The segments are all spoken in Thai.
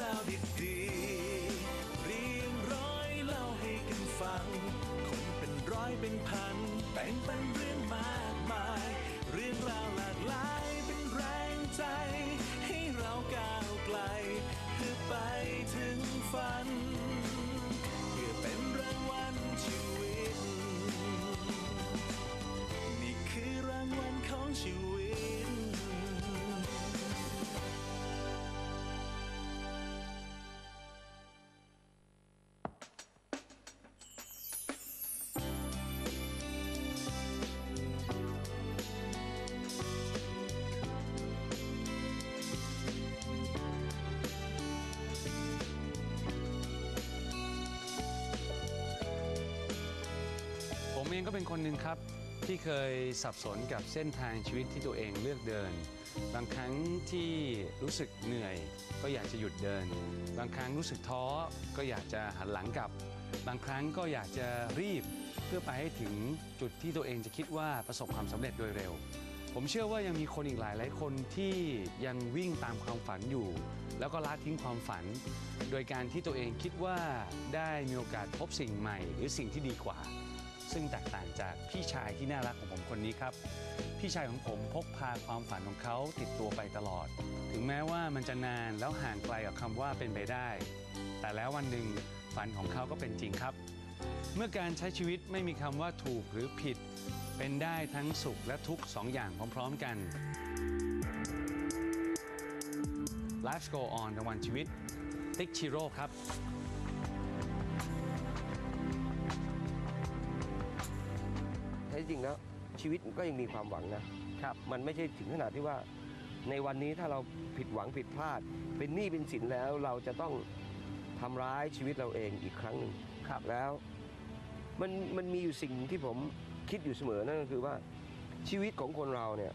ราวดีๆเรียงร้อยเล่าให้กันฟัง คนเป็นร้อยเป็นพันแบ่งปันเรื่องมากมาย เรื่องราวหลากหลายเป็นแรงใจ ให้เราก้าวไกลเพื่อไปถึงฝัน องก็เป็นคนหนึ่งครับ ที่เคยสับสนกับเส้นทางชีวิตที่ตัวเองเลือกเดิน บางครั้งที่รู้สึกเหนื่อย ก็อยากจะหยุดเดิน บางครั้งรู้สึกท้อก็อยากจะหันหลังกลับ บางครั้งก็อยากจะรีบ เพื่อไปให้ถึงจุดที่ตัวเองจะคิดว่าประสบความสำเร็จโดยเร็ว ผมเชื่อว่ายังมีคนอีกหลายหลายคนที่ยังวิ่งตามความฝันอยู่ แล้วก็ละทิ้งความฝัน โดยการที่ตัวเองคิดว่าได้มีโอกาสพบสิ่งใหม่ หรือสิ่งที่ดีกว่า ซึ่งแตกต่างจากพี่ชายที่น่ารักของผมคนนี้ครับ พี่ชายของผมพกพาความฝันของเขาติดตัวไปตลอด ถึงแม้ว่ามันจะนานแล้วห่างไกลกับคำว่าเป็นไปได้ แต่แล้ววันหนึ่งฝันของเขาก็เป็นจริงครับ เมื่อการใช้ชีวิตไม่มีคำว่าถูกหรือผิด เป็นได้ทั้งสุขและทุกข์สองอย่างพร้อมๆกัน Life Go On รางวัลชีวิต ติ๊กชิโร่ครับ จริงแล้วชีวิตมันก็ยังมีความหวังนะครับ มันไม่ใช่ถึงขนาดที่ว่า ในวันนี้ถ้าเราผิดหวังผิดพลาด เป็นหนี้เป็นสินแล้วเราจะต้องทำร้ายชีวิตเราเองอีกครั้งหนึ่งครับแล้วมันมันมีอยู่สิ่งที่ผมคิดอยู่เสมอนั่นก็คือว่าชีวิตของคนเราเนี่ย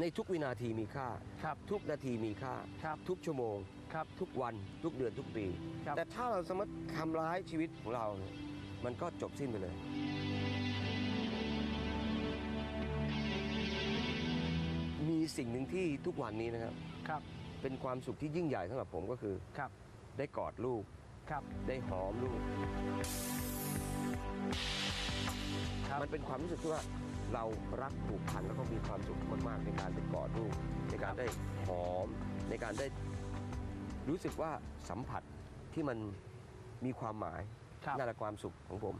ในทุกวินาทีมีค่าครับทุกนาทีมีค่าครับทุกชั่วโมงครับทุกวันทุกเดือนทุกปีครับแต่ถ้าเราสามารถทำร้ายชีวิตของเราเนี่ยมันก็จบสิ้นไปเลย มีสิ่งหนึ่งที่ทุกวันนี้นะครับ ครับ เป็นความสุขที่ยิ่งใหญ่สำหรับผมก็คือ ครับ ได้กอดลูก ครับ ได้หอมลูก ครับ มันเป็นความรู้สึกที่ว่าเรารักผูกพันแล้วก็มีความสุขมากๆในการได้กอดลูก ในการได้หอม ในการได้รู้สึกว่าสัมผัสที่มันมีความหมายครับ นั่นแหละความสุขของผม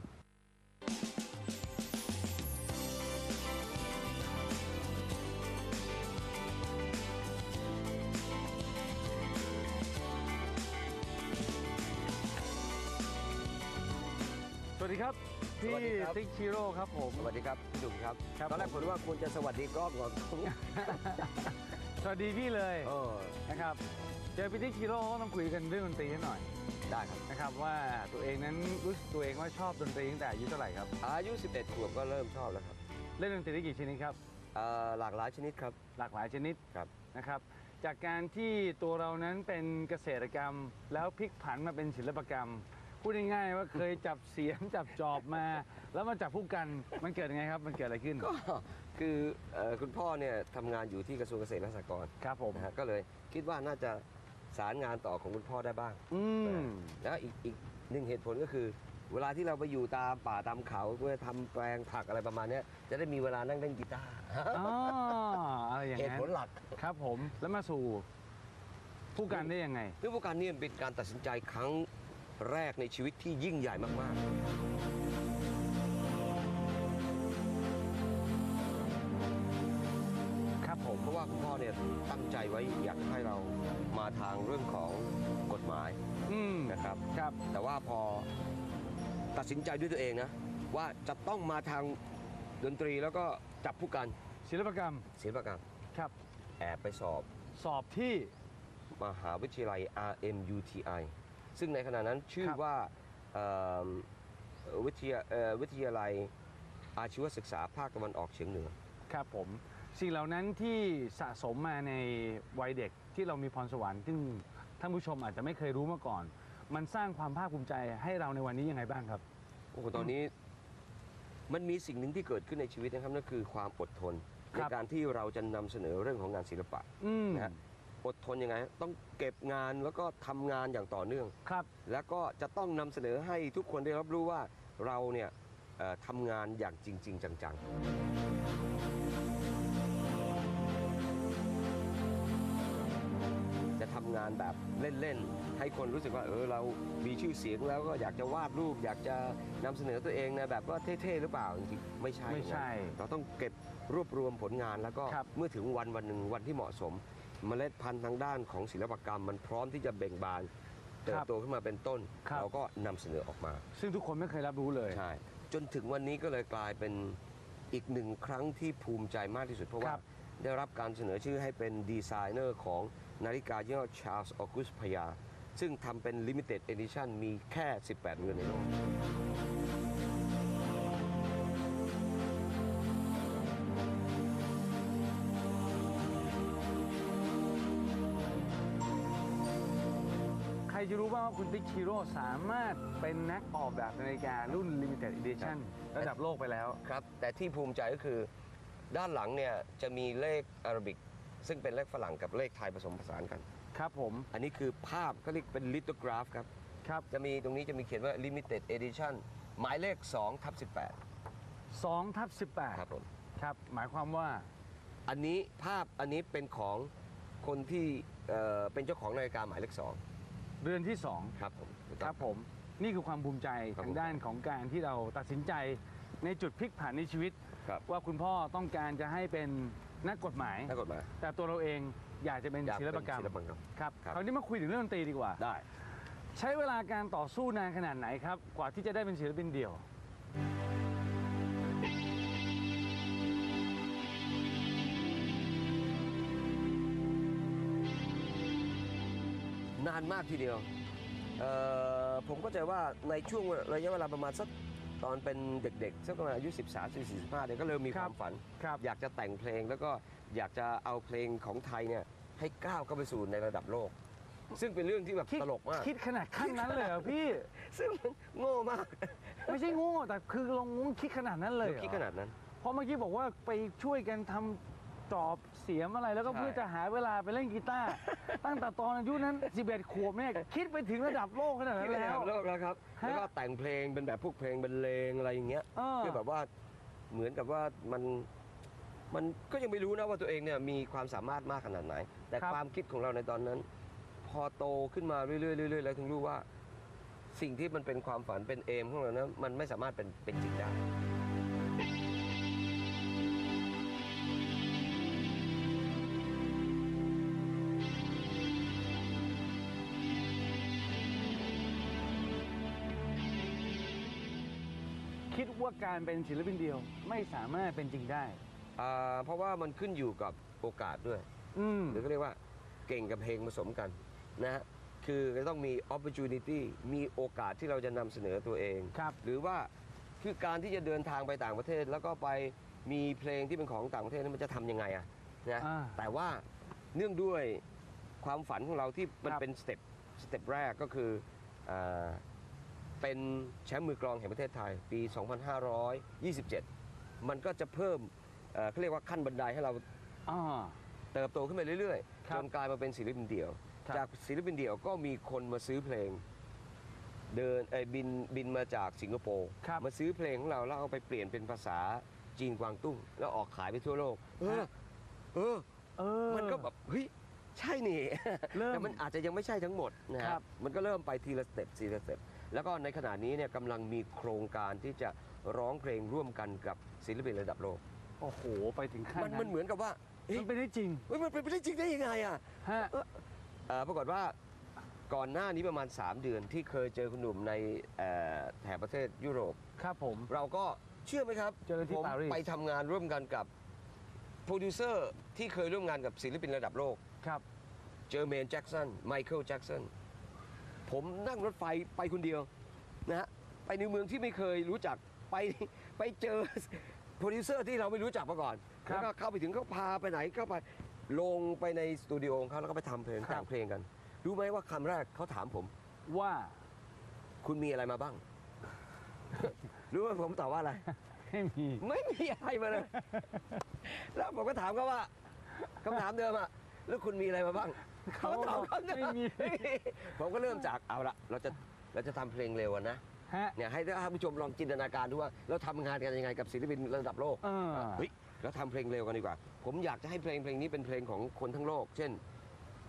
พี่สวัสดีครับ ติ๊กชิโร่ครับผม สวัสดีครับพี่ดุมครับครับ ตอนแรกผมว่าควรจะสวัสดีกล้องก่อน สวัสดีพี่เลยเออนะครับ เจอพี่ติ๊กชิโร่ก็ต้องคุยกันเรื่องดนตรีนิดหน่อยได้ครับ นะครับว่าตัวเองนั้นรู้สึกตัวเองว่าชอบดนตรีตั้งแต่อายุเท่าไหร่ครับ อายุ 11ขวบก็เริ่มชอบแล้วครับเล่นดนตรีได้กี่ชนิดครับ เอ่อหลากหลายชนิดครับ หลากหลายชนิดครับ นะครับ จากการที่ตัวเรานั้นเป็นเกษตรกรรม แล้วพลิกผันมาเป็นศิลปกรรม พูดง่ายๆว่าเคยจับเสียมจับจอบมา แล้วมาจับผู้กันมันเกิดยังไงครับ มันเกิดอะไรขึ้น ก็คือเอ่อคุณพ่อเนี่ยทำงานอยู่ที่กระทรวงเกษตรและสหกรณ์ครับผม นะฮะก็เลยคิดว่าน่าจะสารงานต่อของคุณพ่อได้บ้าง อืม แล้วอีกอีกหนึ่งเหตุผลก็คือ เวลาที่เราไปอยู่ตามป่าตามเขาเพื่อทำแปลงผักอะไรประมาณเนี้ยจะได้มีเวลานั่งเล่นกีตาร์อ๋ออะไรอย่างเหตุนั้นผลหลัก ครับผมแล้วมาสู่ผู้กันได้ยังไง เรื่องพวกการนี่เป็นการตัดสินใจครั้ง แรกในชีวิตที่ยิ่งใหญ่มากครับผมๆเพราะว่าคุณพ่อเนี่ยตั้งใจไว้อยากให้เรามาทางเรื่องของกฎหมายอืมนะครับครับ แต่ว่าพอตัดสินใจด้วยตัวเองนะ ว่าจะต้องมาทางดนตรีแล้วก็จับผู้กันศิลปกรรมศิลปกรรมครับ แอบไปสอบ สอบที่มหาวิทยาลัย RMUTI ซึ่งในขณะนั้นชื่อครับ ว่าเอิ่มวิทยาเอ่อวิทยาลัยอาชีวศึกษาภาคตะวันออกเฉียงเหนือ ครับผมสิ่งเหล่านั้นที่สะสมมาในวัยเด็กที่เรามีพรสวรรค์ซึ่งท่านผู้ชมอาจจะไม่เคยรู้มาก่อน มันสร้างความภาคภูมิใจให้เราในวันนี้ยังไงบ้างครับ โอ้โหตอนนี้มันมีสิ่งหนึ่งที่เกิดขึ้นในชีวิตนะครับนั่นคือความอดทนครัในบการที่เราจะนำเสนอเรื่องของงานศิลปะอืม นะฮะ อดทนยังไง ต้องเก็บงานแล้วก็ทำงานอย่างต่อเนื่อง ครับ แล้วก็จะต้องนำเสนอให้ทุกคนได้รับรู้ว่าเราเนี่ยเอ่อทำงานอย่างจริง ๆ จัง ๆ จะทำงานแบบเล่น ๆ ให้คนรู้สึกว่าเออเรามีชื่อเสียงแล้วก็อยากจะวาดรูป อยากจะนำเสนอตัวเองในแบบว่าเท่ๆหรือเปล่าจริงๆไม่ใช่ไม่ใช่นะเราต้องเก็บรวบรวมผลงานแล้วก็ครับ เมื่อถึงวันวันหนึ่งวันที่เหมาะสม เมล็ดพันธุ์ทางด้านของศิลปกรรม มันพร้อมที่จะเบ่งบานเติบโตขึ้นมาเป็นต้น ครับ เราก็นำเสนอออกมาซึ่งทุกคนไม่เคยรับรู้เลย ใช่จนถึงวันนี้ก็เลยกลายเป็นอีกหนึ่งครั้งที่ภูมิใจมากที่สุด เพราะคว่ารับ ได้รับการเสนอชื่อให้เป็นดีไซเนอร์ของนาฬิกายี่ห้อชาร์ลส์ออกุสพยา ซึ่งทำเป็น Limited Edition มีแค่ 18เรือนในโลก ใครจะรู้บ้างว่าคุณติ๊กชิโร่สามารถเป็นนักออกแบบนาฬิการุ่น Limited Edition ครับระดับโลกไปแล้ว ครับ แต่ที่ภูมิใจก็คือด้านหลังเนี่ยจะมีเลขอาราบิก ซึ่งเป็นเลขฝรั่งกับเลขไทยผสมผสานกัน ครับผม อันนี้คือภาพก็เรียกเป็นลิโตกราฟครับ ครับ จะมีตรงนี้จะมีเขียนว่า Limited Edition หมายเลข2ทับ18 2ทับครับผม18ครับ หมายความว่า อันนี้ภาพอันนี้เป็นของคนที่เอ่อเป็นเจ้าของนาฬิกาหมายเลขสอง เรือนที่ครับผม2ครับผม นี่คือความภูมิใจครับ ทางด้านของการที่เราตัดสินใจในจุดพลิกผันในชีวิต ครับว่าคุณพ่อต้องการจะให้เป็นนักกฎหมายนักกฎหมาย แต่ตัวเราเองอยากจะเป็นอยากศิเป็นลปกรรมศิลปกรรมครับครับ คราวนี้มาคุยถึงเรื่องดนตรีดีกว่า ได้ ใช้เวลาการต่อสู้นานขนาดไหนครับ กว่าที่จะได้เป็นศิลปินเดี่ยว นานมากทีเดียวเอ่อผมก็ใจว่าในช่วงระยะเวลาประมาณสักตอนเป็นเด็กๆสักประมาณอายุ 13 14 15เนี่ยก็เริ่มมีคครับวามฝันครับอยากจะแต่งเพลงแล้วก็อยากจะเอาเพลงของไทยเนี่ยให้ก้าวเข้าไปสู่ในระดับโลก ซึ่งเป็นเรื่องที่แบบคิดตลกมาก คิดขนาดขั้นนั้นเลยเหรอพี่ ซึ่งมันโง่มาก ไม่ใช่โง่แต่คือลงงคิดขนาดนั้นเลยเหรอคิดขนาดนั้น เพราะเมื่อกี้บอกว่าไปช่วยกันทำ จอบเสียมอะไรแล้วก็ใช่เพื่อจะหาเวลาไปเล่นกีตาร์ ตั้งแต่ตอนอายุนั้น 11 ขวบเนี่ยคิดไปถึงระดับโลกขนาดนั้ที่นระแล้ดัว บโลกแล้วครับ ฮะแล้วก็แต่งเพลงเป็นแบบพวกเพลงบรรเลงอะไรอย่างเงี้ยเออ คือแบบว่าเหมือนกับว่ามันมันก็ยังไม่รู้นะว่าตัวเองเนี่ยมีความสามารถมากขนาดไหน แต่ครับ ความคิดของเราในตอนนั้น พอโตขึ้นมาเรื่อยๆเรื่อยๆแล้วถึงรู้ว่า สิ่งที่มันเป็นความฝันเป็นเอมของเรานะมันไม่สามารถเป็นเป็นจริงได้ ว่าการเป็นศิลปินเดียวไม่สามารถเป็นจริงได้ อ่าเพราะว่ามันขึ้นอยู่กับโอกาสด้วย อืม หรือก็เรียกว่าเก่งกับเพลงผสมกันนะฮะคือจะต้องมี opportunity มีโอกาสที่เราจะนำเสนอตัวเอง ครับ หรือว่าคือการที่จะเดินทางไปต่างประเทศ แล้วก็ไปมีเพลงที่เป็นของต่างประเทศนั้นมันจะทำยังไงอะนะอ่าแต่ว่าเนื่องด้วยความฝันของเราที่มันครับ เป็นสเต็ปสเต็ปแรกก็คืออา เป็นแชมป์มือกลองแห่งประเทศไทยปี 2527 มันก็จะเพิ่มเอ่อเขาเรียกว่าขั้นบันไดให้เราอ่า เติบโตขึ้นไปเรื่อยครัๆ บจนกลายมาเป็นศิลปินเดี่ยว ครับ จากศิลปินเดี่ยวก็มีคนมาซื้อเพลง เดินเอยบินบินมาจากสิงคโปร์ ครับ มาซื้อเพลงของเราแล้วเอาไปเปลี่ยนเป็นภาษาจีนกวางตุ้ง แล้วออกขายไปทั่วโลก เออ ฮะ เออ เออ มันก็แบบเฮ้ยใช่นี่ เริ่มแต่มันอาจจะยังไม่ใช่ทั้งหมดนะคครัรับบ มันก็เริ่มไปทีละสเต็ปทีละสเต็ป แล้วก็ในขณะนี้เนี่ยกำลังมีโครงการที่จะร้องเพลงร่วมกันกับศิลปินระดับโลก โอ้โห ไปถึงขั้นมันนั้มันนเหมือนกับว่าเฮ้ยมันเป็นได้จริงเฮ้ยมันเป็นไปได้จริงได้ยังไงอะฮะเอ่อปรากฏว่าก่อนหน้านี้ประมาณ 3 เดือนที่เคยเจอคุณหนุ่มในเอ่อแถบประเทศยุโรป ครับผม เราก็เชื่อไหมครับเจอกันที่ผมปารีส ไปทำงานร่วมกันกับโปรดิวเซอร์ที่เคยร่วมงานกับศิลปินระดับโลก ครับ เจอเมนแจ็กสันไมเคิลแจ็กสัน ผมนั่งรถไฟไปคนเดียวนะฮะไปในเมืองที่ไม่เคยรู้จักไปไปเจอโปรดิวเซอร์ที่เราไม่รู้จักมาก่อนครับแล้วก็เข้าไปถึงเขาพาไปไหนเข้าไปลงไปในสตูดิโอของเขาแล้วก็ไปทำเพลงครับ แต่งเพลงกัน รู้ไหมว่าคำแรกเขาถามผม ว่า คุณมีอะไรมาบ้าง รู้ไหมผมตอบว่าอะไร ไม่มี ไม่มีอะไรมาเลย แล้วผมก็ถามเขาว่าคำถามเดิมอะแล้วคุณมีอะไรมาบ้าง เขาตอบคำถามไม่มี ผมก็เริ่มจากเอาละเราจะเราจะทำเพลงเร็วอะนะฮะ เนี่ยให้ท่านผู้ชมลองจินตนาการดูว่าเราทำงานกันยังไงกับศิลปินระดับโลกเออ เฮ้ยแล้วทำเพลงเร็วกันดีกว่า ผมอยากจะให้เพลงเพลงนี้เป็นเพลงของคนทั้งโลก เช่น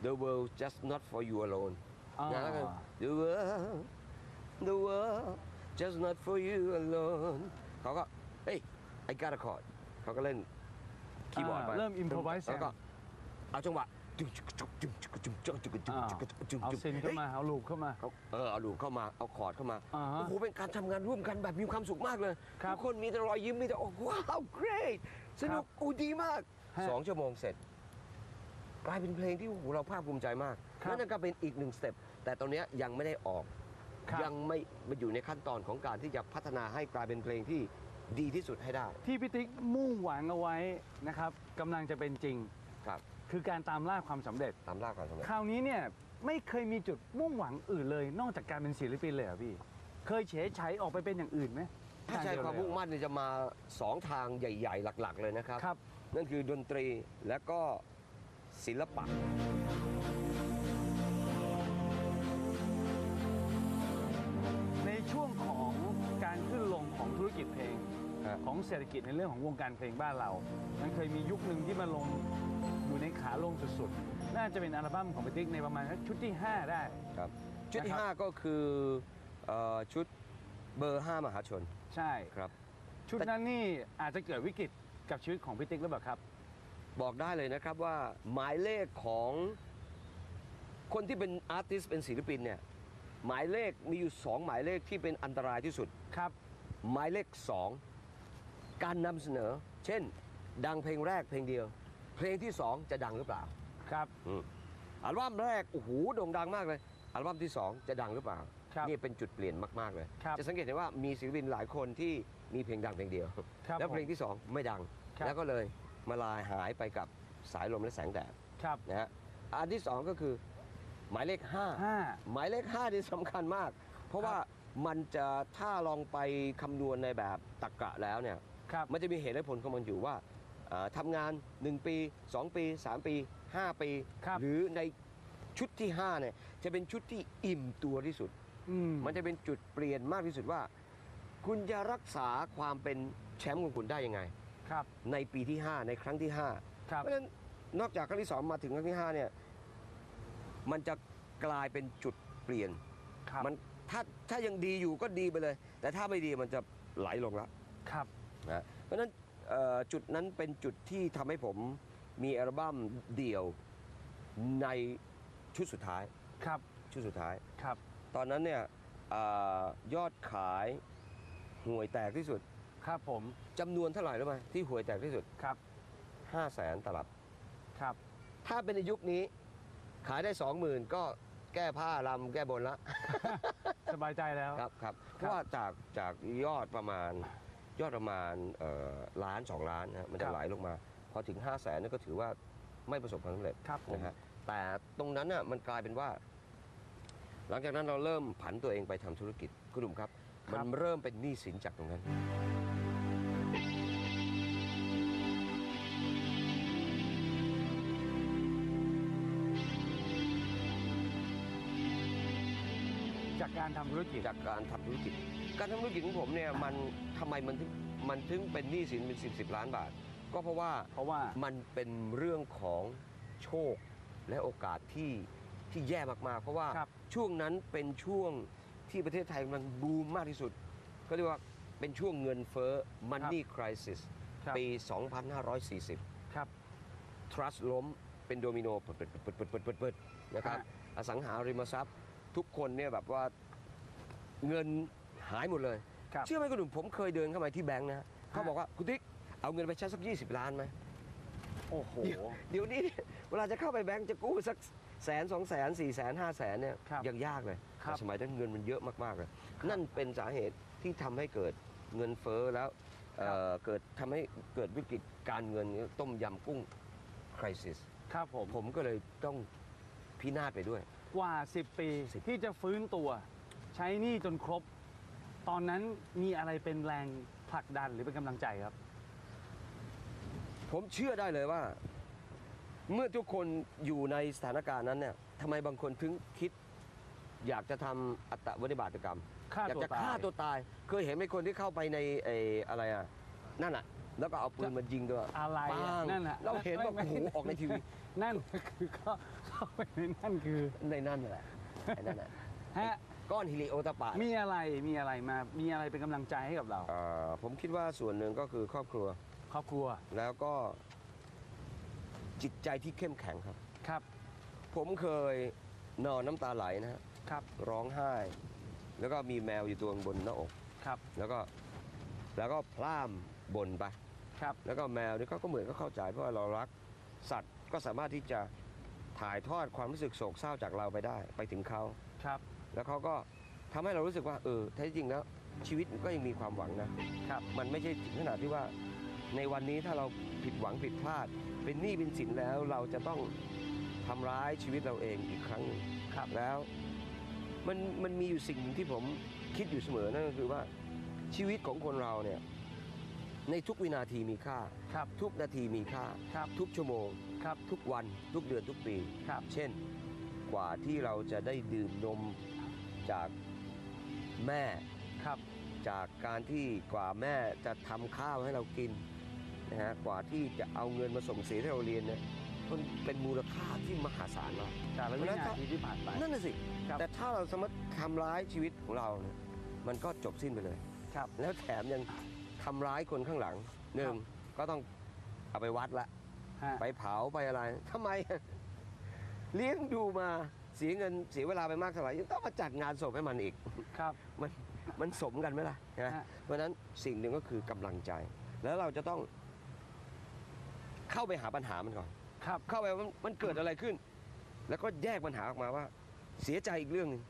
The world just not for you alone อ่านะแล้วก็ The world The world just not for you alone เขาก็เฮ้ย I got a chord เขาก็เล่นคีย์บอร์ดไปอ่าเริ่ม improvise แล้วก็เอาจังหวะ อ่าเอาซินเข้ามา เอาลูปเข้ามา เขาเออเอาลูกเข้ามาเอาคอร์ดเข้ามาอ่าฮะโอ้โหเป็นการทำงานร่วมกันแบบมีความสุขมากเลยครับทุกคนมีแต่รอยยิ้มมีแต่โอ้ว้าว great สนุกโอ้ดีมากฮะสองชั่วโมงเสร็จ กลายเป็นเพลงที่โอ้โหเราภาคภูมิใจมากครับนั่นก็เป็นอีกหนึ่งสเต็ปแต่ตอนเนี้ยยังไม่ได้ออก ครับ ยังไม่มาอยู่ในขั้นตอนของการที่จะพัฒนาให้กลายเป็นเพลงที่ดีที่สุดให้ได้ ที่พี่ติ๊กมุ่งหวังเอาไว้นะครับกำลังจะเป็นจริง ครับคือการตามล่าความสำเร็จ ตามล่าความสำเร็จ คราวนี้เนี่ยไม่เคยมีจุดมุ่งหวังอื่นเลย นอกจากการเป็นศิลปินเลยเหรอพี่ เคยเฉยใช้ออกไปเป็นอย่างอื่นไหมถ้าใช้ความมุ่งมั่นเนี่ยจะมาสองทางใหญ่ ๆ หลัก ๆ เลยนะครับ ครับ นั่นคือดนตรีและก็ศิลปะ ในช่วงของการขึ้นลงของธุรกิจเพลงฮะ ของเศรษฐกิจในเรื่องของวงการเพลงบ้านเรา มันเคยมียุคหนึ่งที่มาลงอยู่ในขาลงสุดๆ น่าจะเป็นอัลบั้มของพี่ติ๊กในประมาณสักชุดที่ 5 ได้ ครับ ชุดที่นะครับ5ก็คือเอ่อชุดเบอร์ 5 มหาชน ใช่ครับ ชุดนั้นนี่อาจจะเกิดวิกฤตกับชีวิตของพี่ติ๊กหรือเปล่าครับ บอกได้เลยนะครับว่าหมายเลขของคนที่เป็นอาร์ติสเป็นศิลปินเนี่ยหมายเลขมีอยู่ 2 หมายเลขที่เป็นอันตรายที่สุดครับ หมายเลข 2 การนำเสนอ เช่น ดังเพลงแรกเพลงเดียว เพลงที่2จะดังหรือเปล่าครับ อืมอัลบั้มแรกโอ้โหโด่งดังมากเลยอัลบั้มที่2จะดังหรือเปล่า ครับนี่เป็นจุดเปลี่ยนมาก ๆ เลย ครับจะสังเกตเห็นว่ามีศิลปินหลายคนที่มีเพลงดังเพลงเดียว ครับแล้วเพลงผมที่2ไม่ดัง ครับ แล้วก็เลยมาลายหายไปกับสายลมและแสงแดดครับนะฮะอันที่2ก็คือหมายเลขห้า5หมายเลข5นี่สำคัญมาก เพราะว่ามันจะถ้าลองไปคำนวณในแบบตรรกะแล้วเนี่ย ครับมันจะมีเหตุและผลของมันอยู่ว่าเอ่อทำงาน 1 ปี 2 ปี 3 ปี 5 ปี ครับหรือในชุดที่5เนี่ยจะเป็นชุดที่อิ่มตัวที่สุด อืมมันจะเป็นจุดเปลี่ยนมากที่สุดว่า คุณจะรักษาความเป็นแชมป์ของคุณได้ยังไง ครับ ในปีที่ 5 ในครั้งที่ 5 ครับ เพราะฉะนั้นนอกจากครั้งที่ 2 มาถึงครั้งที่ 5 เนี่ย มันจะกลายเป็นจุดเปลี่ยน ครับมันถ้าถ้ายังดีอยู่ก็ดีไปเลย แต่ถ้าไม่ดีมันจะไหลลงแล้วครับ นะเพราะฉะนั้นเอ่อจุดนั้นเป็นจุดที่ทำให้ผมมีอัลบั้มเดี่ยวในชุดสุดท้ายครับชุดสุดท้าย ครับ ตอนนั้นเนี่ยเออยอดขายห่วยแตกที่สุดครับผมจำนวนเท่าไหร่รู้ไหมที่ห่วยแตกที่สุดครับ5 0 0แสนตลับ ครับ ถ้าเป็นในยุคนี้ขายได้ 20,000 ก็แก้ผ้าลำแก้บนละ สบายใจแล้วครับครับเพราะว่าจากจากยอดประมาณ ยอดประมาณเอ่อล้านสองล้านนะฮะมันคจะรับไหลลงมา พอถึง 5 0 0แสนนี่ก็ถือว่าไม่ประสบความสำเร็จครับผมนะฮะแต่ตรงนั้นน่ะมันกลายเป็นว่า หลังจากนั้นเราเริ่มผันตัวเองไปทำธุรกิจคุณหนุ่มครับ มันเริ่มเป็นหนี้สินจากตรงนั้น จากการทำธุรกิจจากการทำธุรกิจ การทำธุรกิจของผมเนี่ยมันทำไมมันถึงมันถึงเป็นหนี้สินเป็นสิบสิบล้านบาท ก็เพราะว่าเพราะว่ามันเป็นเรื่องของโชคและโอกาสที่ที่แย่มากๆ เพราะว่าครับ ช่วงนั้นเป็นช่วงที่ประเทศไทยกำลังบูมมากที่สุด ก็เรียกว่าเป็นช่วงเงินเฟ้อ Money Crisis ครับปี 2540 ครับ Trust ล้มเป็นโดมิโนเปิดเปิดเปิดเปิดเปิดเปิดเปิดนะครับฮะอสังหาริมทรัพย์ ทุกคนเนี่ยแบบว่าเงิน หายหมดเลย ครับ เชื่อไหมคุณหนุ่มผมเคยเดินเข้ามาที่แบงค์นะเขาบอกว่าคุณติ๊กเอาเงินไปใช้สัก 20 ล้านไหมโอ้โห เดี๋ยวนี้เนี่ยเวลาจะเข้าไปแบงค์จะกู้สักแสนสองแสนสี่แสนห้าแสนเนี่ยครับยังยากเลยครับ แต่สมัยนั้นเงินมันเยอะมากๆเลยนั่นเป็นสาเหตุที่ทำให้เกิดเงินเฟ้อแล้วเอ่อเกิดทำให้เกิดวิกฤตการเงินต้มยำกุ้งคริสิสครับผม ผมก็เลยต้องพินาศไปด้วย กว่า 10 ปี 10 ที่จะฟื้นตัว ใช้หนี้จนครบ ตอนนั้นมีอะไรเป็นแรงผลักดันหรือเป็นกำลังใจครับ ผมเชื่อได้เลยว่า เมื่อทุกคนอยู่ในสถานการณ์นั้นเนี่ยทำไมบางคนถึงคิด อยากจะทำอัตวินิบาตกรรม ฆ่าอยากตัวจะตาย ฆ่าตัวตาย เคยเห็นไหมคนที่เข้าไปในไอ้อะไรอะนั่นอะ แล้วก็เอาปืนมายิงด้วยอะไรปัอะงนั่นแหละเราเห็นว่าไม่โอ้โหไม่ออกในทีวีนั่นคือเข้าเข้าไปในนั่นคือในนั่นแหละไอ้นั่นแหละ ฮะ ก้อนฮิลิโอตาปามีอะไรมีอะไรมามีอะไรเป็นกำลังใจให้กับเรา อ่าผมคิดว่าส่วนหนึ่งก็คือครอบครัว ครอบครัวแล้วก็จิตใจที่เข้มแข็งครับ ครับผมเคยนอนน้ำตาไหลนะฮะครับร้องไห้ แล้วก็มีแมวอยู่ตัวบนหน้าอก ครับแล้วก็แล้วก็พล่ามบ่นไป ครับ แล้วก็แมวนี่เขาก็เหมือนก็เข้าใจเพราะว่าเรารัก สัตว์ก็สามารถที่จะถ่ายทอดความรู้สึกโศกเศร้าจากเราไปได้ ไปถึงเขา ครับ แล้วเขาก็ทำให้เรารู้สึกว่าเออแท้จริงแล้วชีวิตก็ยังมีความหวังนะครับ มันไม่ใช่ถึงขนาดที่ว่าในวันนี้ถ้าเราผิดหวังผิดพลาด เป็นหนี้เป็นสินแล้วเราจะต้องทำร้ายชีวิตเราเองอีกครั้งหนึ่งครับแล้วมันมันมีอยู่สิ่งหนึ่งที่ผมคิดอยู่เสมอนั่นก็คือว่าชีวิตของคนเราเนี่ยในทุกวินาทีมีค่าครับทุกนาทีมีค่าครับทุกชั่วโมงครับทุกวันทุกเดือนทุกปีครับเช่นกว่าที่เราจะได้ดื่มนม จากแม่ครับจากการที่กว่าแม่จะทำข้าวให้เรากินนะฮะกว่าที่จะเอาเงินมาส่งเสียให้เราเรียนเนี่ยมันเป็นมูลค่าที่มหาศาลมากแต่ละวินาทีที่ผ่านไปนั่นน่ะสิครับแต่ถ้าเราสามารถทำร้ายชีวิตของเราเนี่ยมันก็จบสิ้นไปเลยครับ แล้วแถมยังทำร้ายคนข้างหลังหนึ่งก็ต้องเอาไปวัดละฮะไปเผาไปอะไรทำไม เลี้ยงดูมา เสียเงินเสียเวลาไปมากเท่าไหร่ยังต้องมาจัดงานศพให้มันอีก ครับ มันมันสมกันไหมล่ะนะฮะ เพราะฉะนั้นสิ่งหนึ่งก็คือกำลังใจ แล้วเราจะต้องเข้าไปหาปัญหามันก่อน ครับ เข้าไปว่ามันมันเกิดอะไรขึ้น แล้วก็แยกปัญหาออกมาว่า เสียใจอีกเรื่องหนึง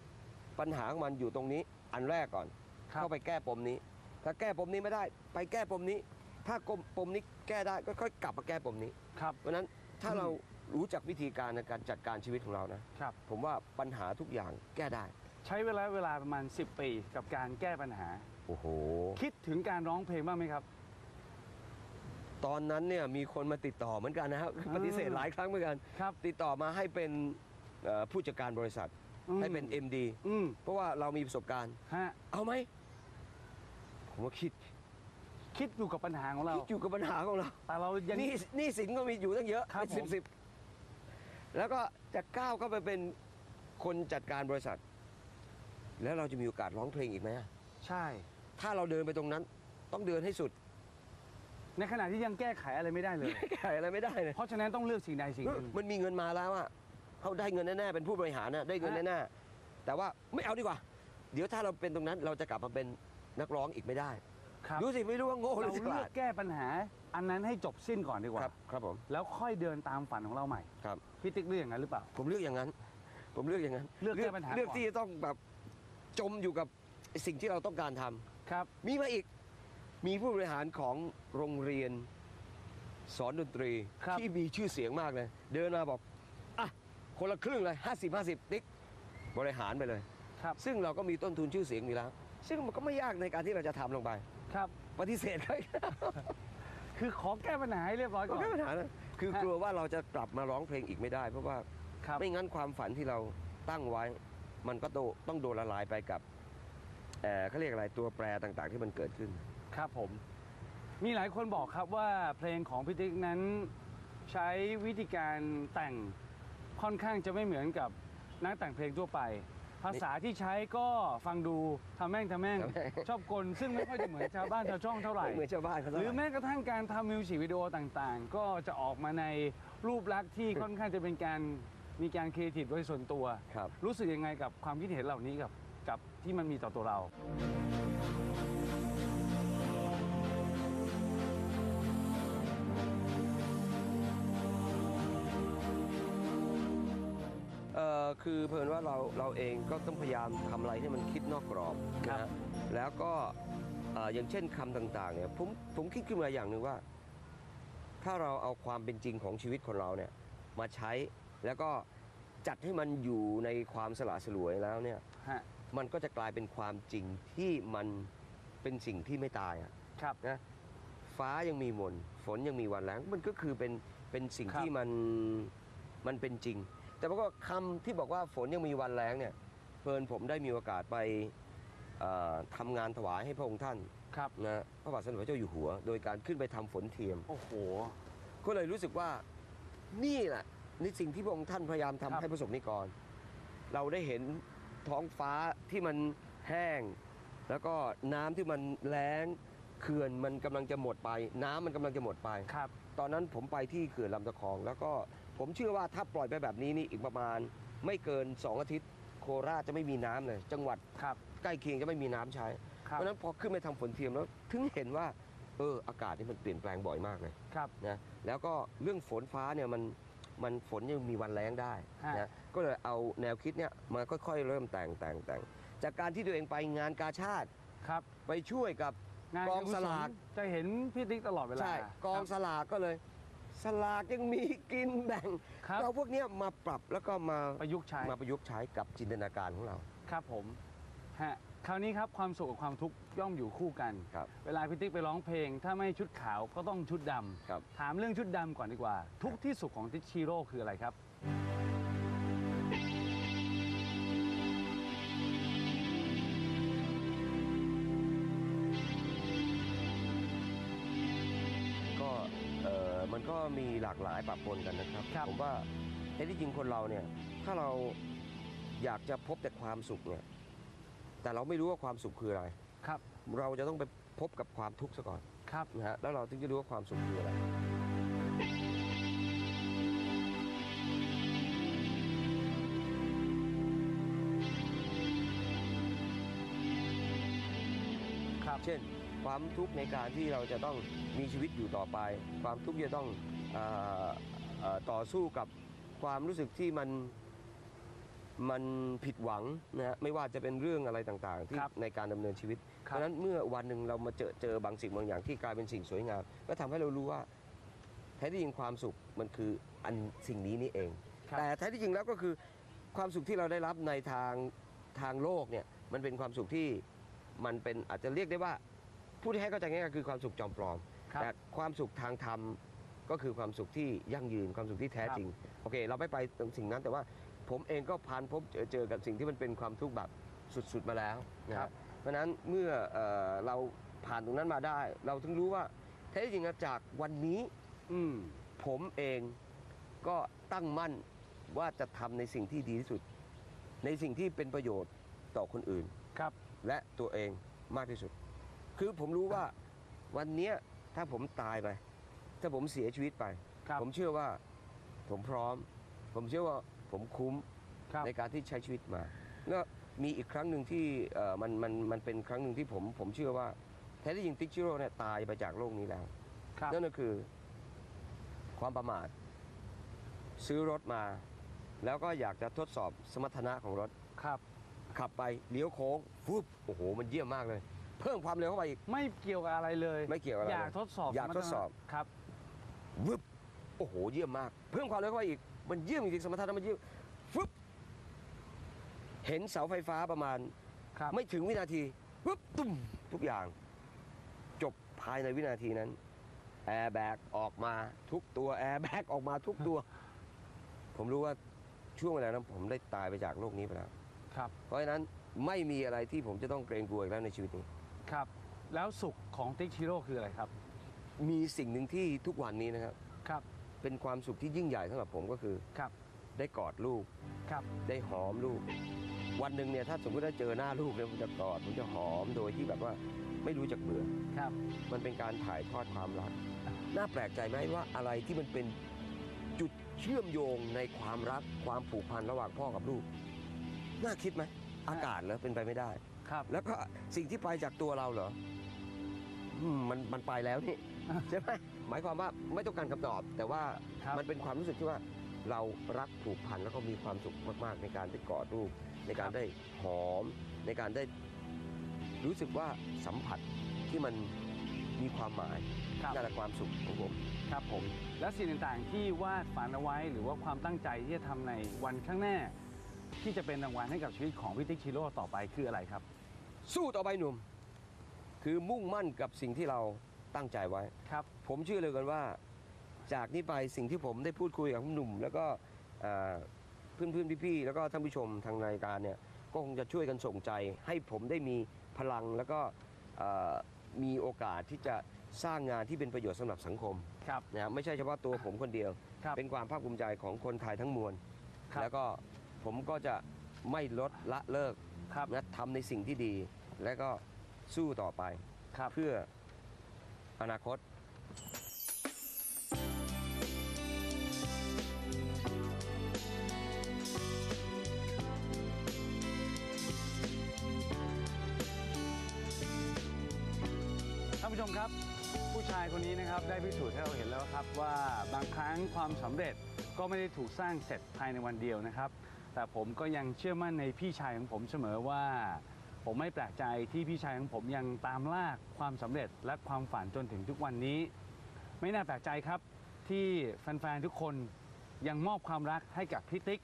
ปัญหาของมันอยู่ตรงนี้ อันแรกก่อน ครับ เข้าไปแก้ปมนี้ ถ้าแก้ปมนี้ไม่ได้ ไปแก้ปมนี้ ถ้ากมปมนี้แก้ได้ก็ค่อยกลับมาแก้ปมนี้ ครับ เพราะฉะนั้นถ้าเรา รู้จักวิธีการในการจัดการชีวิตของเรานะ ครับ ผมว่าปัญหาทุกอย่างแก้ได้ ใช้เวลาเวลาประมาณ 10 ปีกับการแก้ปัญหา โอ้โห คิดถึงการร้องเพลงบ้างไหมครับ ตอนนั้นเนี่ยมีคนมาติดต่อเหมือนกันนะครับอ่าปฏิเสธหลายครั้งเหมือนกัน ครับ ติดต่อมาให้เป็นเอ่อผู้จัดการบริษัท อืม ให้เป็น MD อืมเพราะว่าเรามีประสบการณ์ ฮะเอาไหม ผมว่าคิดคิดอยู่กับปัญหาของเรา คิดอยู่กับปัญหาของเราแต่เรายังนี่นี่สินก็มีอยู่ตั้งเยอะครับเป็นสิบผม สิบ แล้วก็จะก้าวเข้าไปเป็นคนจัดการบริษัท แล้วเราจะมีโอกาสร้องเพลงอีกไหมอะใช่ ถ้าเราเดินไปตรงนั้น ต้องเดินให้สุดในขณะที่ยังแก้ไขอะไรไม่ได้เลย แก้อะไรไม่ได้เลยเพราะฉะนั้นต้องเลือกสิ่งใดสิ่งหนึ่งมันมีเงินมาแล้วอะเขาได้เงินแน่ๆเป็นผู้บริหารนะได้เงินฮะแน่ๆแต่ว่าไม่เอาดีกว่า เดี๋ยวถ้าเราเป็นตรงนั้นเราจะกลับมาเป็นนักร้องอีกไม่ได้ ครับ ดูสิไม่รู้ว่าโง่หเรารือฉเลืลาอกดแก้ปัญหา อันนั้นให้จบสิ้นก่อนดีกว่า ครับครับผมแล้วค่อยเดินตามฝันของเราใหม่ครับ พี่ติ๊กเลือกอย่างนั้นหรือเปล่า ผมเลือกอย่างนั้น ผมเลือกอย่างนั้นเลือกแก้ปัญหาเลือกก่อนที่จะต้องแบบจมอยู่กับสิ่งที่เราต้องการทำ ครับ มีมาอีก มีผู้บริหารของโรงเรียนสอนดนตรีครับ ที่มีชื่อเสียงมากเลย เดินมาบอก อะ คนละครึ่งเลย 50 50 ติ๊ก บริหารไปเลย ครับ ซึ่งเราก็มีต้นทุนชื่อเสียงอยู่แล้ว ซึ่งมันก็ไม่ยากในการที่เราจะทำลงไป ครับปฏิเสธเขาคือขอแก้ปัญหาให้เรียบร้อยก่ก็อนไม่ปัญหานะคือฮะกลัวว่าเราจะกลับมาร้องเพลงอีกไม่ได้ เพราะว่าครับ ไม่งั้นความฝันที่เราตั้งไว้ มันก็โตต้องโดนละลายไปกับเอ่อเขาเรียกอะไรตัวแปรต่างๆ ที่มันเกิดขึ้น ครับผม มีหลายคนบอกครับว่าเพลงของพี่ติ๊กนั้น ใช้วิธีการแต่งค่อนข้างจะไม่เหมือนกับนักแต่งเพลงทั่วไป ภาษาที่ใช้ก็ฟังดูทำแม่งทำแม่งทำแม่ง ชอบกลซึ่งไม่ค่อยจะเหมือนชาวบ้านชาวช่องเท่าไหร่ เหมือนชาวบ้านเขาหรือเท่าไหร่ แม้กระทั่งการทำมิวสิกวิดีโอต่างๆ ก็จะออกมาในรูปลักษณ์ที่ค่อนข้างจะเป็นการมีการครีเอทีฟโดยส่วนตัว ครับ รู้สึกยังไงกับความคิดเห็นเหล่านี้กับกับที่มันมีต่อตัวเราเคือเพลินว่าเราเราเองก็ต้องพยายามทำอะไรให้มันคิดนอกกรอบครันะบฮะแล้วก็เอ่ออย่างเช่นคำต่างๆเนี่ยผมผมคิดขึ้นมาอย่างหนึ่งว่า ถ้าเราเอาความเป็นจริงของชีวิตคนเราเนี่ยมาใช้แล้วก็จัดให้มันอยู่ในความสละสลวยแล้วเนี่ย ฮะมันก็จะกลายเป็นความจริงที่มันเป็นสิ่งที่ไม่ตายอะครับ นะฟ้ายังมีมนฝนยังมีวันแล้งมันก็คือเป็นเเป็นสิ่งครับ ที่มันมันเป็นจริง แต่ว่าก็คำที่บอกว่าฝนยังมีวันแล้งเนี่ยเพลินผมได้มีโอกาสไปเอ่อทำงานถวายให้พระองค์ท่านครับ นะพระบาทสมเด็จพระเจ้าอยู่หัว โดยการขึ้นไปทำฝนเทียม โอ้โห ก็เลยรู้สึกว่านี่แหละนี่สิ่งที่พระองค์ท่านพยายามทำครับให้ประสบนิกร เราได้เห็นท้องฟ้าที่มันแห้ง แล้วก็น้ำที่มันแล้งเขื่อนมันกำลังจะหมดไป น้ำมันกำลังจะหมดไป ครับ ตอนนั้นผมไปที่เขื่อนลำตะคอง แล้วก็ ผมเชื่อว่าถ้าปล่อยไปแบบนี้นี่อีกประมาณ ไม่เกิน 2 อาทิตย์โคราชจะไม่มีน้ำเลย จังหวัดครับใกล้เคียงจะไม่มีน้ำใช้ครัเพบราะฉะนั้นพอขึ้นไปทำฝนเทียมแล้ว ถึงเห็นว่าเอออากาศนี่มันเปลี่ยนแปลงบ่อยมากเลยครับ นะแล้วก็เรื่องฝนฟ้าเนี่ยมันมันฝนยังมีวันแล้งได้ฮะ นะก็เลยเอาแนวคิดเนี่ยมาค่อยๆ เริ่มแต่งแต่งแต่งจากการที่ตัวเองไปงานกาชาติครับไปช่วยกับ งานกองสลาก จะเห็นพี่ติ๊กตลอดเวลาใช่กองครับสลากก็เลย สลากยังมีกินแบ่ง ครับ เราพวกเนี้ยมาปรับแล้วก็มาประยุกต์ใช้มาประยุกต์ใช้กับจินตนาการของเรา ครับผมฮะคราวนี้ครับความสุขกับความทุกข์ย่อมอยู่คู่กัน ครับ เวลาพี่ติ๊กไปร้องเพลง ถ้าไม่ชุดขาวก็ต้องชุดดำครับ ถามเรื่องชุดดำก่อนดีกว่า ทุกข์ที่สุขของติ๊กชิโร่คืออะไรครับ ก็มีหลากหลายปะปนกันนะครับครับผมว่าแท้ที่จริงคนเราเนี่ยถ้าเราอยากจะพบแต่ความสุขเนี่ยแต่เราไม่รู้ว่าความสุขคืออะไรครับ เราจะต้องไปพบกับความทุกข์ซะก่อนครับนะฮะแล้วเราถึงจะรู้ว่าความสุขคืออะไรครับเช่น ความทุกข์ในการที่เราจะต้องมีชีวิตอยู่ต่อไป ความทุกข์ที่จะต้องเออเอ่อต่อสู้กับความรู้สึกที่มันมันผิดหวังนะฮะไม่ว่าจะเป็นเรื่องอะไรต่างๆ ที่ครับในการดำเนินชีวิตคเพรับราะฉะนั้นเมื่อวันหนึ่งเรามาเจอเจอบางสิ่งบางอย่างที่กลายเป็นสิ่งสวยงาม ก็ทำให้เรารู้ว่าแท้ที่จริงความสุขมันคืออันสิ่งนี้นี่เองครับแต่แท้ที่จริงแล้วก็คือความสุขที่เราได้รับในทางทางโลกเนี่ยมันเป็นความสุขที่มันเป็นอาจจะเรียกได้ว่า พูดให้เข้าใจง่ายๆคือความสุขจอมปลอม ครับ แต่ความสุขทางธรรมก็คือความสุขที่ยั่งยืนความสุขที่แท้จริง โอเค เราไม่ไปตรงสิ่งนั้นแต่ว่าผมเองก็ผ่านพบเจอเจอกับสิ่งที่มันเป็นความทุกข์แบบสุดๆมาแล้วนะคครัรับบ เพราะฉะนั้นเมื่อเอ่อเราผ่านตรงนั้นมาได้ เราถึงรู้ว่าแท้จริงแล้วจากวันนี้ อืม ผมเองก็ตั้งมั่นว่าจะทำในสิ่งที่ดีที่สุด ในสิ่งที่เป็นประโยชน์ต่อคนอื่น ครับ และตัวเองมากที่สุด คือผมรู้ว่าวันเนี้ยถ้าผมตายไป ถ้าผมเสียชีวิตไป ครับผมเชื่อว่าผมพร้อม ผมเชื่อว่าผมคุ้มครับในการที่ใช้ชีวิตมาแล้วมีอีกครั้งหนึ่งที่เอ่อมันมันมันเป็นครั้งหนึ่งที่ผมผมเชื่อว่าแท้ที่จริงติ๊กชิโร่เนี่ยตายไปจากโลกนี้แล้ว ครับนั่นก็คือความประมาท ซื้อรถมา แล้วก็อยากจะทดสอบสมรรถนะของรถ ครับ ขับไปเลี้ยวโค้งฟุบโอ้โห มันเยี่ยมมากเลย เพิ่มความเร็วเข้าไปอีก ไม่เกี่ยวกับอะไรเลยไม่เกี่ยวกับอะไรอยากทดสอบอยากทดสอบ ครับ วึบโอ้โห เยี่ยมมาก เพิ่มความเร็วเข้าไปอีก มันเยี่ยมจริงๆสมรรถนะมันเยี่ยมฟึบเห็นเสาไฟฟ้าประมาณ ครับไม่ถึงวินาทีปุ๊บตุ้มทุกอย่าง จบภายในวินาทีนั้นแอร์แบ็กออกมาทุกตัวแอร์แบ็กออกมาทุกตัว ผมรู้ว่าช่วงเวลานั้นผมได้ตายไปจากโลกนี้ไปแล้ว ครับ เพราะฉะนั้นไม่มีอะไรที่ผมจะต้องเกรงกลัวอีกแล้วในชีวิตนี้ ครับ แล้วสุขของติ๊กชิโร่คืออะไรครับ มีสิ่งหนึ่งที่ทุกวันนี้นะครับ ครับ เป็นความสุขที่ยิ่งใหญ่สำหรับผมก็คือ ครับ ได้กอดลูก ครับ ได้หอมลูก วันหนึ่งเนี่ยถ้าสมมติว่าเจอหน้าลูกเนี่ยผมจะกอดผมจะหอมโดยที่แบบว่าไม่รู้จักเบื่อ ครับ มันเป็นการถ่ายทอดความรัก น่าแปลกใจไหมว่าอะไรที่มันเป็นจุดเชื่อมโยงในความรักความผูกพันระหว่างพ่อกับลูก น่าคิดไหม อากาศเหรอเป็นไปไม่ได้ ครับ แล้วก็สิ่งที่ไปจากตัวเราเหรออืมมันมันไปแล้วนี่ ใช่ไหมหมายความว่าไม่ต้องการคำตอบ แต่ว่าครับ มันเป็นความรู้สึกที่ว่าเรารักผูกพันแล้วก็มีความสุขมากๆ ในการได้กอดลูกในการได้หอม ในการได้รู้สึกว่าสัมผัสที่มันมีความหมายครับ นั่นแหละความสุขของผม ครับผม และสิ่งต่างๆที่วาดฝันเอาไว้หรือว่าความตั้งใจที่จะทำในวันข้างหน้า ที่จะเป็นรางวัลให้กับชีวิตของพี่ติ๊กชิโร่ต่อไปคืออะไรครับ สู้ต่อไปหนุ่ม คือมุ่งมั่นกับสิ่งที่เราตั้งใจไว้ ครับ ผมเชื่อเลยกันว่า จากนี้ไปสิ่งที่ผมได้พูดคุยกับคุณหนุ่ม แล้วก็เอ่อเพื่อนๆพี่ๆแล้วก็ท่านผู้ชมทางรายการเนี่ยก็คงจะช่วยกันส่งใจ ให้ผมได้มีพลังแล้วก็เอ่อมีโอกาสที่จะสร้างงานที่เป็นประโยชน์สำหรับสังคมครับนะครับไม่ใช่เฉพาะตัวผมคนเดียวครับเป็นความภาคภูมิใจของคนไทยทั้งมวลครับแล้วก็ผมก็จะไม่ลดละเลิก ครับนะทำในสิ่งที่ดี และก็สู้ต่อไป ครับ เพื่ออนาคต ท่านผู้ชมครับ ผู้ชายคนนี้นะครับได้พิสูจน์ให้เราเห็นแล้วครับว่าบางครั้งความสำเร็จก็ไม่ได้ถูกสร้างเสร็จภายในวันเดียวนะครับ แต่ผมก็ยังเชื่อมั่นในพี่ชายของผมเสมอว่า ผมไม่แปลกใจที่พี่ชายของผมยังตามล่าความสำเร็จและความฝันจนถึงทุกวันนี้ ไม่น่าแปลกใจครับที่แฟนๆทุกคนยังมอบความรักให้กับพี่ติ๊ก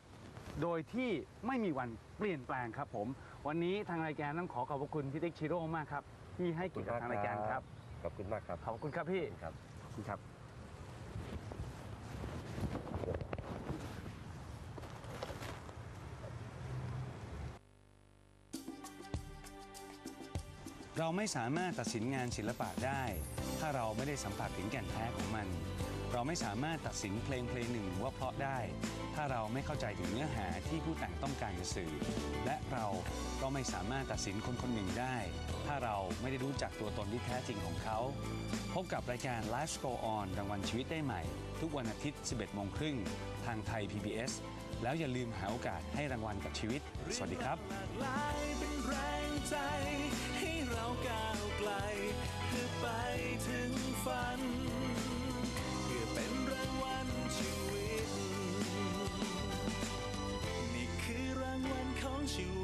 โดยที่ไม่มีวันเปลี่ยนแปลงครับผม วันนี้ทางรายการต้องขอขอบพระคุณพี่ติ๊กชิโร่มากครับที่ให้เกียรติกับทางรายการครับ ขอบคุณมากครับขอบคุณครับพี่ ครับขอบคุณครับ เราไม่สามารถตัดสินงานศิลปะได้ ถ้าเราไม่ได้สัมผัสถึงแก่นแท้ของมัน เราไม่สามารถตัดสินเพลงเพลงหนึ่งว่าเพราะได้ ถ้าเราไม่เข้าใจถึงเนื้อหาที่ผู้แต่งต้องการจะสื่อ และเราก็ไม่สามารถตัดสินคนคนหนึ่งได้ ถ้าเราไม่ได้รู้จักตัวตนที่แท้จริงของเขา พบกับรายการ Life Go On รางวัลชีวิตได้ใหม่ ทุกวันอาทิตย์ 11โมงครึ่งทางไทย PBS แล้วอย่าลืมหาโอกาสให้รางวัลกับชีวิต สวัสดีครับาวก้าวไกลเพื่อไปถึงฝัน เพื่อเป็นรางวัลชีวิต นี่คือรางวัลของชีวิต